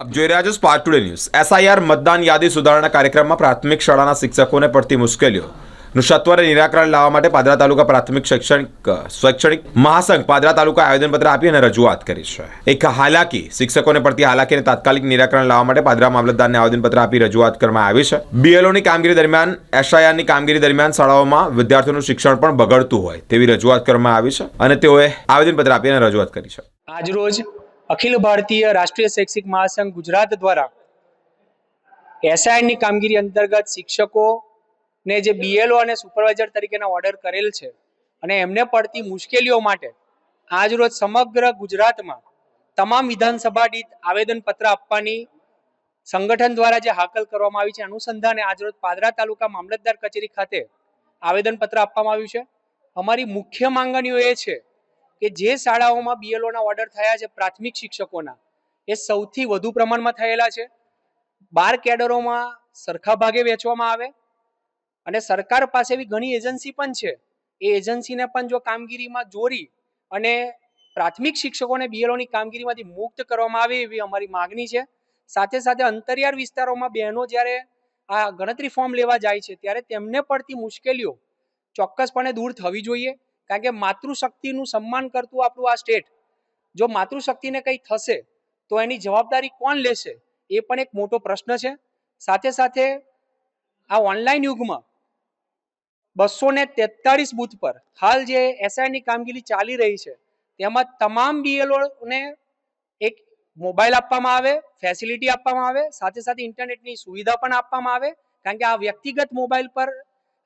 આપ જોઈ રહ્યા છો સ્પાર્ક ટુડે ન્યૂઝ એસઆઈઆર મતદાન યાદી સુધારણા કાર્યક્રમમાં પ્રાથમિક શાળાના શિક્ષકોને પડતી મુશ્કેલીઓનું સત્વરે નિરાકરણ લાવવા માટે પાદરા તાલુકા પ્રાથમિક શૈક્ષણિક શૈક્ષણિક મહાસંઘ પાદરા તાલુકા આવેદનપત્ર આપી અને રજૂઆત કરી છે. એક હાલાકી, શિક્ષકોને પડતી હાલાકીને તાત્કાલિક નિરાકરણ લાવવા માટે પાદરા મામલતદારને આવેદનપત્ર આપી રજૂઆત કરવામાં આવી છે. બીએલઓની કામગીરી દરમિયાન એસઆઈઆરની કામગીરી દરમિયાન શાળાઓમાં વિદ્યાર્થીઓનું શિક્ષણ પણ બગડતું હોય તેવી રજૂઆત કરવામાં આવી છે અને તેઓએ આવેદનપત્ર આપી અને રજૂઆત કરી છે. આજરોજ અખિલ ભારતીય રાષ્ટ્રીય શૈક્ષિક મહાસંઘ ગુજરાત દ્વારા એસઆઈની કામગીરી અંતર્ગત શિક્ષકોને જે બીએલઓ અને સુપરવાઇઝર તરીકેના ઓર્ડર કરેલ છે અને એમને પડતી મુશ્કેલીઓ માટે આજરોજ સમગ્ર ગુજરાતમાં તમામ વિધાનસભા દીઠ આવેદનપત્ર આપવાની સંગઠન દ્વારા જે હાકલ કરવામાં આવી છે, અનુસંધાને આજરોજ પાદરા તાલુકા મામલતદાર કચેરી ખાતે આવેદનપત્ર આપવામાં આવ્યું છે. અમારી મુખ્ય માંગણીઓ એ છે કે જે શાળાઓમાં બીએલઓના ઓર્ડર થયા છે પ્રાથમિક શિક્ષકોના, એ સૌથી વધુ પ્રમાણમાં થયેલા છે. બાર કેડરોમાં સરખા ભાગે વેચવામાં આવે અને સરકાર પાસે એવી ઘણી એજન્સી પણ છે. એ એજન્સીને પણ જો કામગીરીમાં જોરી અને પ્રાથમિક શિક્ષકોને બીએલઓની કામગીરીમાંથી મુક્ત કરવામાં આવે એવી અમારી માગણી છે. સાથે સાથે અંતરિયાળ વિસ્તારોમાં બહેનો જ્યારે આ ગણતરી ફોર્મ લેવા જાય છે, ત્યારે તેમને પડતી મુશ્કેલીઓ ચોક્કસપણે દૂર થવી જોઈએ. કારણ કે માતૃશક્તિનું સન્માન કરતું આપણું આ સ્ટેટ. જો માતૃશક્તિને કંઈ થશે, તો એની જવાબદારી કોણ લેશે? એ પણ એક મોટો પ્રશ્ન છે. સાથે સાથે આ ઓનલાઈન યુગમાં બસો ને તેતાળીસ બૂથ પર હાલ જે એસઆઈની કામગીરી ચાલી રહી છે, તેમાં તમામ બીએલઓને એક મોબાઈલ આપવામાં આવે, ફેસિલિટી આપવામાં આવે, સાથે સાથે ઇન્ટરનેટની સુવિધા પણ આપવામાં આવે, કારણ કે આ વ્યક્તિગત મોબાઈલ પર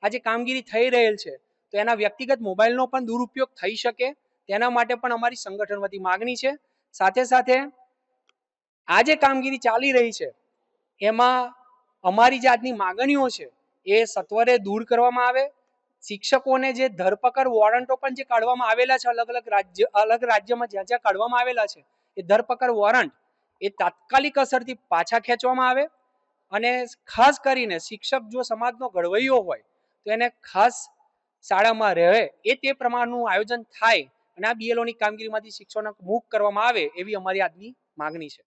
આ જે કામગીરી થઈ રહેલ છે તો એના વ્યક્તિગત મોબાઈલનો પણ દુરુપયોગ થઈ શકે. તેના માટે પણ અમારી સંગઠન વતી માગણી છે. સાથે સાથે આ જે કામગીરી ચાલી રહી છે, એમાં અમારી જાતની માગણીઓ છે, એ સત્વરે દૂર કરવામાં આવે. શિક્ષકોને જે ધરપકડ વોરંટો પણ જે કાઢવામાં આવેલા છે, અલગ અલગ રાજ્ય, અલગ રાજ્યમાં જ્યાં જ્યાં કાઢવામાં આવેલા છે, એ ધરપકડ વોરંટ એ તાત્કાલિક અસરથી પાછા ખેંચવામાં આવે. અને ખાસ કરીને શિક્ષક જો સમાજનો ઘડવૈયો હોય, તો એને ખાસ શાળામાં રહે એ તે પ્રમાણનું આયોજન થાય અને આ બીએલઓની કામગીરીમાંથી શિક્ષકોને મુક્ત કરવામાં આવે એવી અમારી આજની માગણી છે.